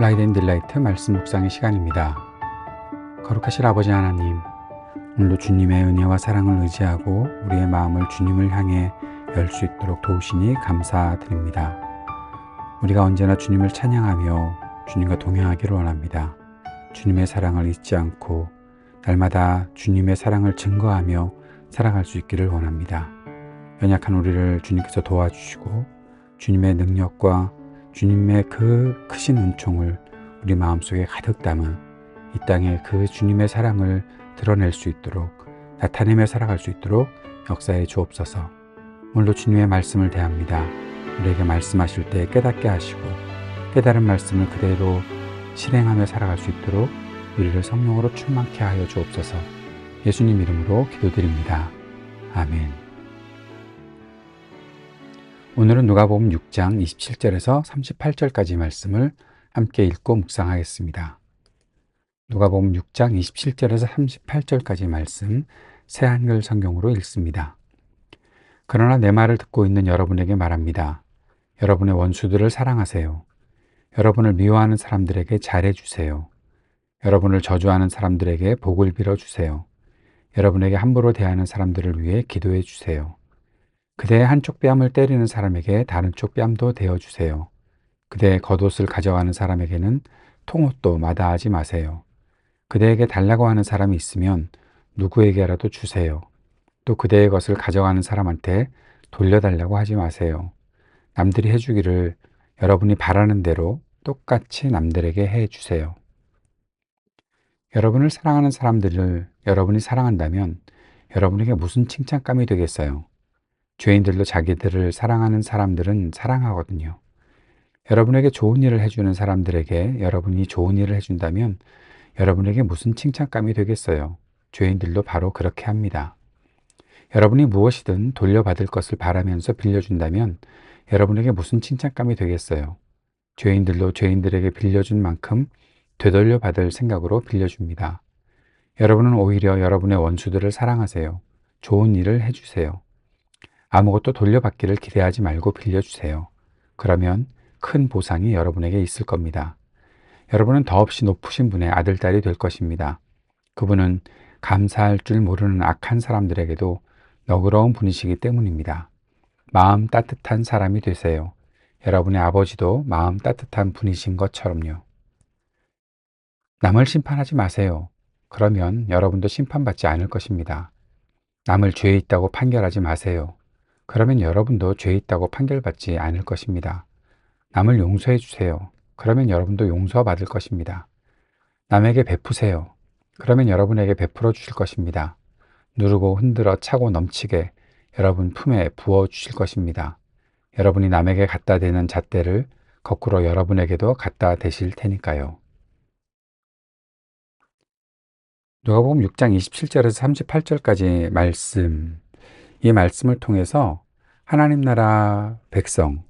라이덴 딜라이트 말씀 묵상의 시간입니다. 거룩하신 아버지 하나님, 오늘도 주님의 은혜와 사랑을 의지하고 우리의 마음을 주님을 향해 열 수 있도록 도우시니 감사드립니다. 우리가 언제나 주님을 찬양하며 주님과 동행하기를 원합니다. 주님의 사랑을 잊지 않고 날마다 주님의 사랑을 증거하며 살아갈 수 있기를 원합니다. 연약한 우리를 주님께서 도와주시고 주님의 능력과 주님의 그 크신 은총을 우리 마음속에 가득 담아 이 땅에 그 주님의 사랑을 드러낼 수 있도록 나타내며 살아갈 수 있도록 역사에 주옵소서. 오늘도 주님의 말씀을 대합니다. 우리에게 말씀하실 때 깨닫게 하시고 깨달은 말씀을 그대로 실행하며 살아갈 수 있도록 우리를 성령으로 충만케 하여 주옵소서. 예수님 이름으로 기도드립니다. 아멘. 오늘은 누가복음 6장 27절에서 38절까지 말씀을 함께 읽고 묵상하겠습니다. 누가복음 6장 27절에서 38절까지 말씀 새 한글 성경으로 읽습니다. 그러나 내 말을 듣고 있는 여러분에게 말합니다. 여러분의 원수들을 사랑하세요. 여러분을 미워하는 사람들에게 잘해 주세요. 여러분을 저주하는 사람들에게 복을 빌어 주세요. 여러분에게 함부로 대하는 사람들을 위해 기도해 주세요. 그대의 한쪽 뺨을 때리는 사람에게 다른 쪽 뺨도 대어 주세요. 그대의 겉옷을 가져가는 사람에게는 통옷도 마다하지 마세요. 그대에게 달라고 하는 사람이 있으면 누구에게라도 주세요. 또 그대의 것을 가져가는 사람한테 돌려달라고 하지 마세요. 남들이 해주기를 여러분이 바라는 대로 똑같이 남들에게 해 주세요. 여러분을 사랑하는 사람들을 여러분이 사랑한다면 여러분에게 무슨 칭찬감이 되겠어요? 죄인들도 자기들을 사랑하는 사람들은 사랑하거든요. 여러분에게 좋은 일을 해주는 사람들에게 여러분이 좋은 일을 해준다면 여러분에게 무슨 칭찬감이 되겠어요? 죄인들도 바로 그렇게 합니다. 여러분이 무엇이든 돌려받을 것을 바라면서 빌려준다면 여러분에게 무슨 칭찬감이 되겠어요? 죄인들도 죄인들에게 빌려준 만큼 되돌려 받을 생각으로 빌려줍니다. 여러분은 오히려 여러분의 원수들을 사랑하세요. 좋은 일을 해주세요. 아무것도 돌려받기를 기대하지 말고 빌려주세요. 그러면 큰 보상이 여러분에게 있을 겁니다. 여러분은 더없이 높으신 분의 아들, 딸이 될 것입니다. 그분은 감사할 줄 모르는 악한 사람들에게도 너그러운 분이시기 때문입니다. 마음 따뜻한 사람이 되세요. 여러분의 아버지도 마음 따뜻한 분이신 것처럼요. 남을 심판하지 마세요. 그러면 여러분도 심판받지 않을 것입니다. 남을 죄 있다고 판결하지 마세요. 그러면 여러분도 죄 있다고 판결받지 않을 것입니다. 남을 용서해 주세요. 그러면 여러분도 용서받을 것입니다. 남에게 베푸세요. 그러면 여러분에게 베풀어 주실 것입니다. 누르고 흔들어 차고 넘치게 여러분 품에 부어 주실 것입니다. 여러분이 남에게 갖다 대는 잣대를 거꾸로 여러분에게도 갖다 대실 테니까요. 누가복음 6장 27절에서 38절까지 말씀, 이 말씀을 통해서 하나님 나라 백성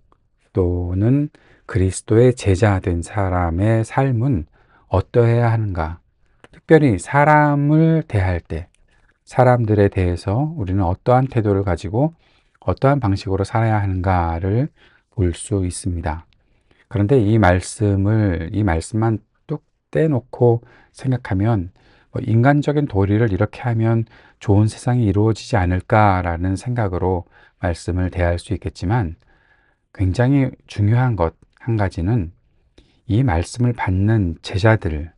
또는 그리스도의 제자 된 사람의 삶은 어떠해야 하는가? 특별히 사람을 대할 때, 사람들에 대해서 우리는 어떠한 태도를 가지고 어떠한 방식으로 살아야 하는가를 볼 수 있습니다. 그런데 이 말씀을, 이 말씀만 뚝 떼놓고 생각하면 뭐 인간적인 도리를 이렇게 하면 좋은 세상이 이루어지지 않을까라는 생각으로 말씀을 대할 수 있겠지만 굉장히 중요한 것 한 가지는 이 말씀을 받는 제자들,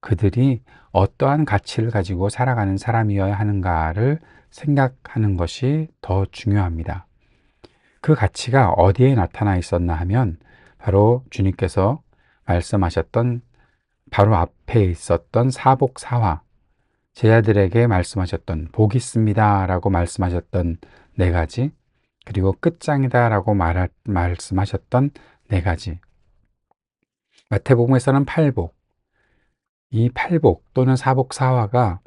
그들이 어떠한 가치를 가지고 살아가는 사람이어야 하는가를 생각하는 것이 더 중요합니다. 그 가치가 어디에 나타나 있었나 하면 바로 주님께서 말씀하셨던 바로 앞에 있었던 사복사화, 제자들에게 말씀하셨던 복 있습니다 라고 말씀하셨던 네 가지, 그리고 끝장이다 라고 말, 말씀하셨던 네 가지. 마태복음에서는 팔복, 이 팔복 또는 사복사화가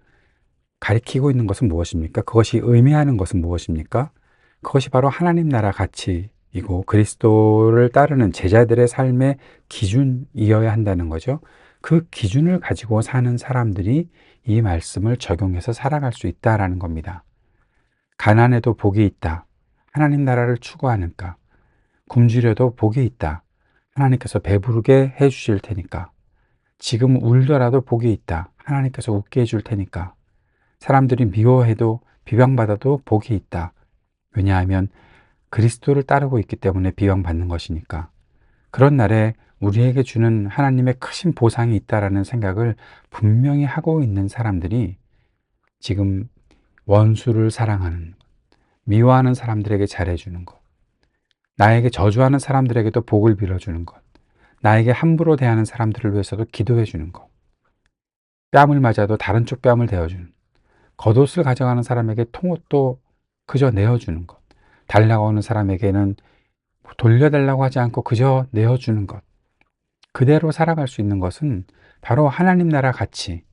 가리키고 있는 것은 무엇입니까? 그것이 의미하는 것은 무엇입니까? 그것이 바로 하나님 나라 가치이고 그리스도를 따르는 제자들의 삶의 기준이어야 한다는 거죠. 그 기준을 가지고 사는 사람들이 이 말씀을 적용해서 살아갈 수 있다라는 겁니다. 가난에도 복이 있다. 하나님 나라를 추구하는가. 굶주려도 복이 있다. 하나님께서 배부르게 해 주실 테니까. 지금 울더라도 복이 있다. 하나님께서 웃게 해 줄 테니까. 사람들이 미워해도 비방받아도 복이 있다. 왜냐하면 그리스도를 따르고 있기 때문에 비방받는 것이니까. 그런 날에 우리에게 주는 하나님의 크신 보상이 있다라는 생각을 분명히 하고 있는 사람들이 지금 원수를 사랑하는, 미워하는 사람들에게 잘해주는 것, 나에게 저주하는 사람들에게도 복을 빌어주는 것, 나에게 함부로 대하는 사람들을 위해서도 기도해주는 것, 뺨을 맞아도 다른 쪽 뺨을 대어주는, 겉옷을 가져가는 사람에게 통옷도 그저 내어주는 것, 달라고 하는 사람에게는 돌려달라고 하지 않고 그저 내어주는 것, 그대로 살아갈 수 있는 것은 바로 하나님 나라 같이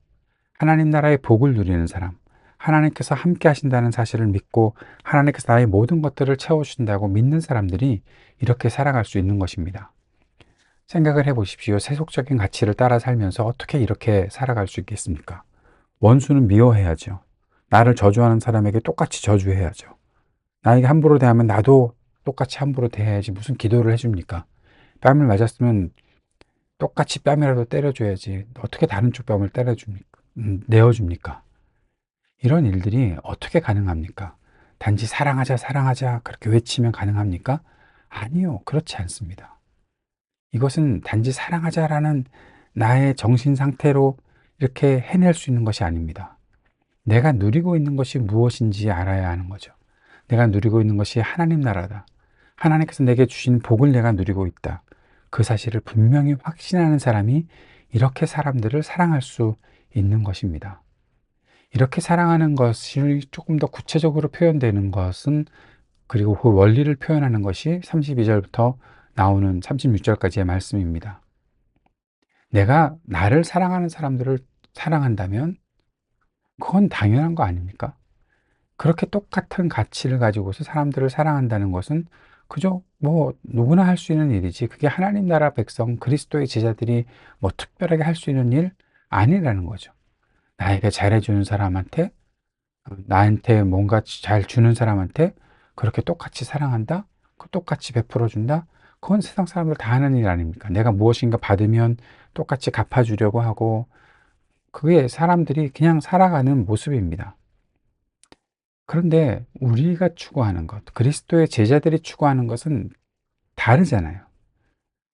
하나님 나라의 복을 누리는 사람, 하나님께서 함께 하신다는 사실을 믿고 하나님께서 나의 모든 것들을 채워주신다고 믿는 사람들이 이렇게 살아갈 수 있는 것입니다. 생각을 해 보십시오. 세속적인 가치를 따라 살면서 어떻게 이렇게 살아갈 수 있겠습니까? 원수는 미워해야죠. 나를 저주하는 사람에게 똑같이 저주해야죠. 나에게 함부로 대하면 나도 똑같이 함부로 대해야지 무슨 기도를 해줍니까? 뺨을 맞았으면 똑같이 뺨이라도 때려줘야지 어떻게 다른 쪽 뺨을 때려줍니까? 음, 내어줍니까? 이런 일들이 어떻게 가능합니까? 단지 사랑하자, 사랑하자 그렇게 외치면 가능합니까? 아니요, 그렇지 않습니다. 이것은 단지 사랑하자라는 나의 정신 상태로 이렇게 해낼 수 있는 것이 아닙니다. 내가 누리고 있는 것이 무엇인지 알아야 하는 거죠. 내가 누리고 있는 것이 하나님 나라다. 하나님께서 내게 주신 복을 내가 누리고 있다. 그 사실을 분명히 확신하는 사람이 이렇게 사람들을 사랑할 수 있는 것입니다. 이렇게 사랑하는 것이 조금 더 구체적으로 표현되는 것은 그리고 그 원리를 표현하는 것이 32절부터 나오는 36절까지의 말씀입니다. 내가 나를 사랑하는 사람들을 사랑한다면 그건 당연한 거 아닙니까? 그렇게 똑같은 가치를 가지고서 사람들을 사랑한다는 것은 그저 뭐 누구나 할 수 있는 일이지 그게 하나님 나라 백성 그리스도의 제자들이 뭐 특별하게 할 수 있는 일 아니라는 거죠. 나에게 잘해주는 사람한테 나한테 뭔가 잘 주는 사람한테 그렇게 똑같이 사랑한다? 그 똑같이 베풀어준다? 그건 세상 사람들 다 하는 일 아닙니까? 내가 무엇인가 받으면 똑같이 갚아주려고 하고 그게 사람들이 그냥 살아가는 모습입니다. 그런데 우리가 추구하는 것, 그리스도의 제자들이 추구하는 것은 다르잖아요.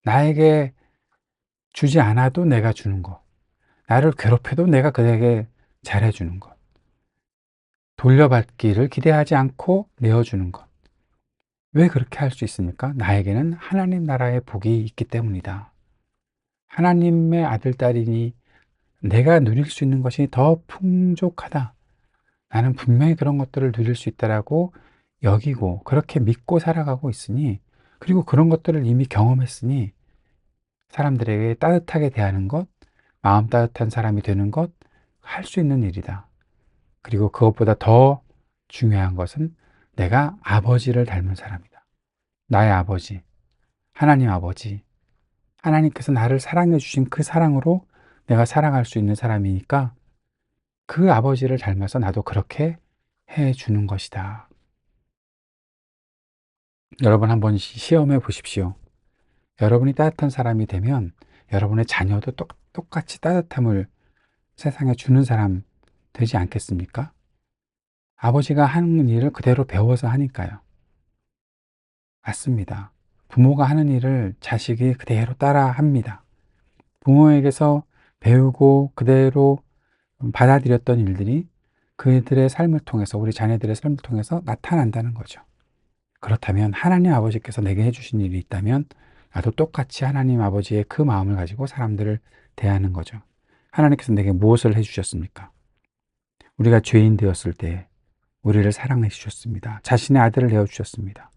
나에게 주지 않아도 내가 주는 것. 나를 괴롭혀도 내가 그에게 잘해주는 것. 돌려받기를 기대하지 않고 내어주는 것. 왜 그렇게 할 수 있습니까? 나에게는 하나님 나라의 복이 있기 때문이다. 하나님의 아들, 딸이니 내가 누릴 수 있는 것이 더 풍족하다. 나는 분명히 그런 것들을 누릴 수 있다라고 여기고 그렇게 믿고 살아가고 있으니 그리고 그런 것들을 이미 경험했으니 사람들에게 따뜻하게 대하는 것, 마음 따뜻한 사람이 되는 것, 할 수 있는 일이다. 그리고 그것보다 더 중요한 것은 내가 아버지를 닮은 사람이다. 나의 아버지, 하나님 아버지, 하나님께서 나를 사랑해 주신 그 사랑으로 내가 살아갈 수 있는 사람이니까 그 아버지를 닮아서 나도 그렇게 해 주는 것이다. 여러분 한번 시험해 보십시오. 여러분이 따뜻한 사람이 되면 여러분의 자녀도 똑, 똑같이 따뜻함을 세상에 주는 사람 되지 않겠습니까? 아버지가 하는 일을 그대로 배워서 하니까요. 맞습니다. 부모가 하는 일을 자식이 그대로 따라 합니다. 부모에게서 배우고 그대로 받아들였던 일들이 그들의 삶을 통해서 우리 자녀들의 삶을 통해서 나타난다는 거죠. 그렇다면 하나님 아버지께서 내게 해주신 일이 있다면 나도 똑같이 하나님 아버지의 그 마음을 가지고 사람들을 대하는 거죠. 하나님께서 내게 무엇을 해주셨습니까? 우리가 죄인 되었을 때 우리를 사랑해 주셨습니다. 자신의 아들을 내어 주셨습니다.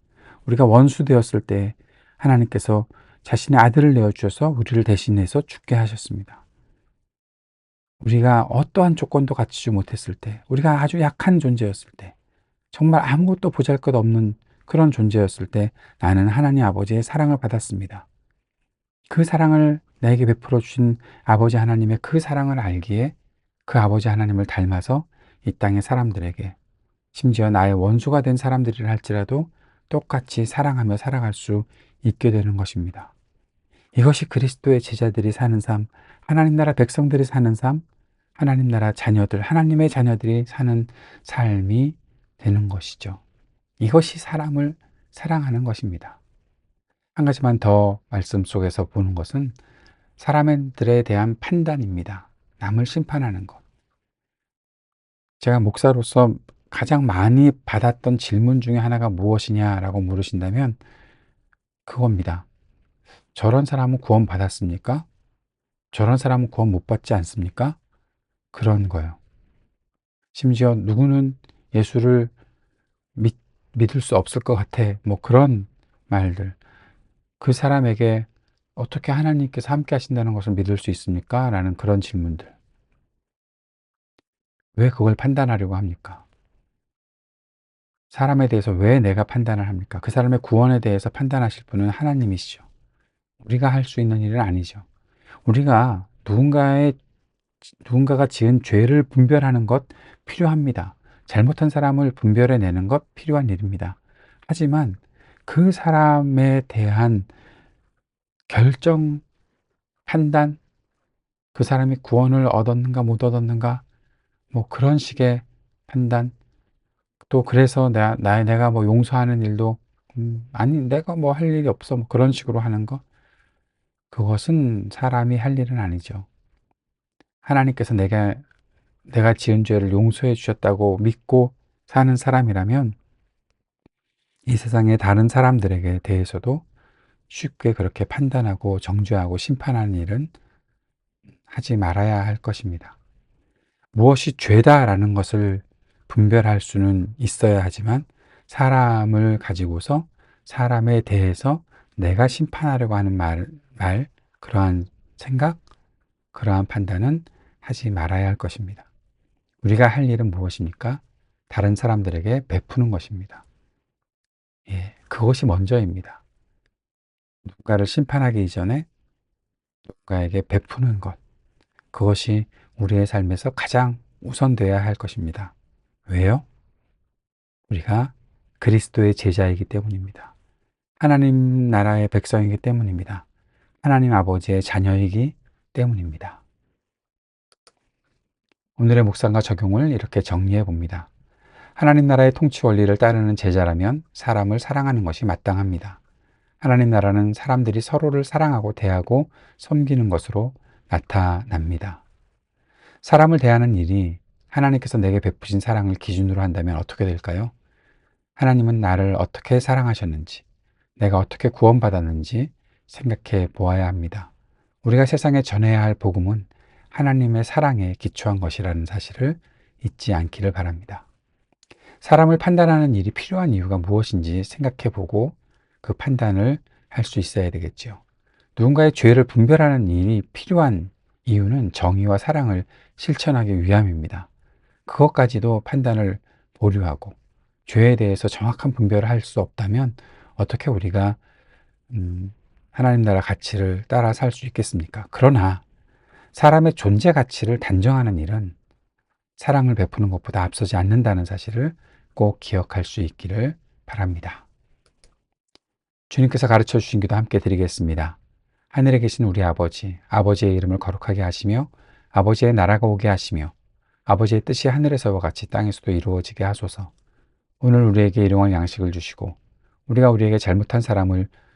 우리가 원수 되었을 때 하나님께서 자신의 아들을 내어 주셔서 우리를 대신해서 죽게 하셨습니다. 우리가 어떠한 조건도 갖추지 못했을 때, 우리가 아주 약한 존재였을 때, 정말 아무것도 보잘 것 없는 그런 존재였을 때 나는 하나님 아버지의 사랑을 받았습니다. 그 사랑을 나에게 베풀어 주신 아버지 하나님의 그 사랑을 알기에 그 아버지 하나님을 닮아서 이 땅의 사람들에게 심지어 나의 원수가 된 사람들이라 할지라도 똑같이 사랑하며 살아갈 수 있게 되는 것입니다. 이것이 그리스도의 제자들이 사는 삶, 하나님 나라 백성들이 사는 삶, 하나님 나라 자녀들, 하나님의 자녀들이 사는 삶이 되는 것이죠. 이것이 사람을 사랑하는 것입니다. 한 가지만 더 말씀 속에서 보는 것은 사람들에 대한 판단입니다. 남을 심판하는 것. 제가 목사로서 가장 많이 받았던 질문 중에 하나가 무엇이냐라고 물으신다면 그겁니다. 저런 사람은 구원 받았습니까? 저런 사람은 구원 못 받지 않습니까? 그런 거예요. 심지어 누구는 예수를 믿, 믿을 수 없을 것 같아. 뭐 그런 말들. 그 사람에게 어떻게 하나님께서 함께 하신다는 것을 믿을 수 있습니까? 라는 그런 질문들. 왜 그걸 판단하려고 합니까? 사람에 대해서 왜 내가 판단을 합니까? 그 사람의 구원에 대해서 판단하실 분은 하나님이시죠. 우리가 할 수 있는 일은 아니죠. 우리가 누군가의 누군가가 지은 죄를 분별하는 것 필요합니다. 잘못한 사람을 분별해 내는 것 필요한 일입니다. 하지만 그 사람에 대한 결정, 판단, 그 사람이 구원을 얻었는가 못 얻었는가, 뭐 그런 식의 판단, 또 그래서 나, 나 내가 뭐 용서하는 일도 음, 아니 내가 뭐 할 일이 없어 뭐 그런 식으로 하는 거 그것은 사람이 할 일은 아니죠. 하나님께서 내가 내가 지은 죄를 용서해 주셨다고 믿고 사는 사람이라면 이 세상의 다른 사람들에게 대해서도 쉽게 그렇게 판단하고 정죄하고 심판하는 일은 하지 말아야 할 것입니다. 무엇이 죄다라는 것을 분별할 수는 있어야 하지만 사람을 가지고서 사람에 대해서 내가 심판하려고 하는 말, 말, 그러한 생각, 그러한 판단은 하지 말아야 할 것입니다. 우리가 할 일은 무엇입니까? 다른 사람들에게 베푸는 것입니다. 예, 그것이 먼저입니다. 누군가를 심판하기 이전에 누군가에게 베푸는 것. 그것이 우리의 삶에서 가장 우선되어야 할 것입니다. 왜요? 우리가 그리스도의 제자이기 때문입니다. 하나님 나라의 백성이기 때문입니다. 하나님 아버지의 자녀이기 때문입니다. 오늘의 묵상과 적용을 이렇게 정리해 봅니다. 하나님 나라의 통치 원리를 따르는 제자라면 사람을 사랑하는 것이 마땅합니다. 하나님 나라는 사람들이 서로를 사랑하고 대하고 섬기는 것으로 나타납니다. 사람을 대하는 일이 하나님께서 내게 베푸신 사랑을 기준으로 한다면 어떻게 될까요? 하나님은 나를 어떻게 사랑하셨는지, 내가 어떻게 구원받았는지 생각해 보아야 합니다. 우리가 세상에 전해야 할 복음은 하나님의 사랑에 기초한 것이라는 사실을 잊지 않기를 바랍니다. 사람을 판단하는 일이 필요한 이유가 무엇인지 생각해 보고 그 판단을 할 수 있어야 되겠죠. 누군가의 죄를 분별하는 일이 필요한 이유는 정의와 사랑을 실천하기 위함입니다. 그것까지도 판단을 보류하고 죄에 대해서 정확한 분별을 할 수 없다면 어떻게 우리가 음, 하나님 나라 가치를 따라 살 수 있겠습니까? 그러나 사람의 존재 가치를 단정하는 일은 사랑을 베푸는 것보다 앞서지 않는다는 사실을 꼭 기억할 수 있기를 바랍니다. 주님께서 가르쳐 주신 기도 함께 드리겠습니다. 하늘에 계신 우리 아버지, 아버지의 이름을 거룩하게 하시며 아버지의 나라가 오게 하시며 아버지의 뜻이 하늘에서와 같이 땅에서도 이루어지게 하소서. 오늘 우리에게 일용할 양식을 주시고 우리가 우리에게 잘못한 사람을